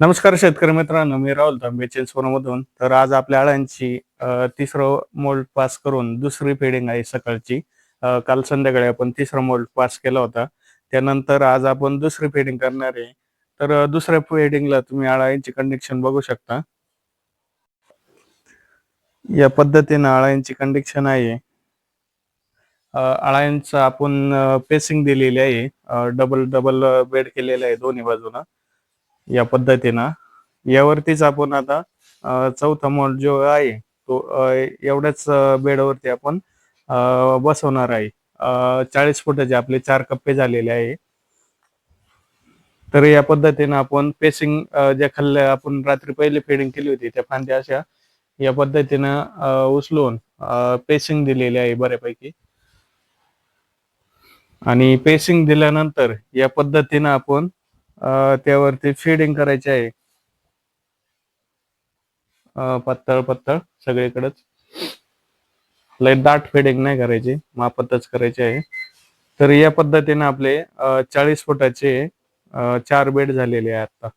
नमस्कार शेतकरी मित्रांनो मी राहुल तांबे मधून. तर आज आपल्या आळ्यांची तिसरं मोल्ड पास करून दुसरी फिडिंग आहे सकाळची. काल संध्याकाळी आपण तिसरा मोल्ड पास केला होता. त्यानंतर आज आपण दुसरी फिडिंग करणार आहे. तर दुसऱ्या फिडिंगला तुम्ही आळ्यांची कंडिक्शन बघू शकता. या पद्धतीनं आळ्यांची कंडिक्शन आहे. अ, आळ्यांचं आपण पेसिंग दिलेली आहे. डबल डबल बेड केलेलं आहे दोन्ही बाजूला या पद्धतीनं. यावरतीच आपण आता चौथा मॉल जो आहे तो एवढ्याच बेडवरती आपण बसवणार आहे. चाळीस फुटाचे आपले चार कप्पे झालेले आहे. तर या पद्धतीनं आपण पेसिंग ज्या खाल्ल्या आपण रात्री पहिली फेडिंग केली होती त्या फांद्या अशा या पद्धतीनं उचलून पेसिंग दिलेली आहे बऱ्यापैकी. आणि पेसिंग दिल्यानंतर या पद्धतीनं आपण त्यावरती फिडिंग करायची आहे. पत्तळ पत्तळ सगळीकडेच. लय दाट फिडिंग नाही करायची मापतच करायची आहे. तर या पद्धतीने आपले चाळीस फुटाचे चार बेड झालेले आहे आता.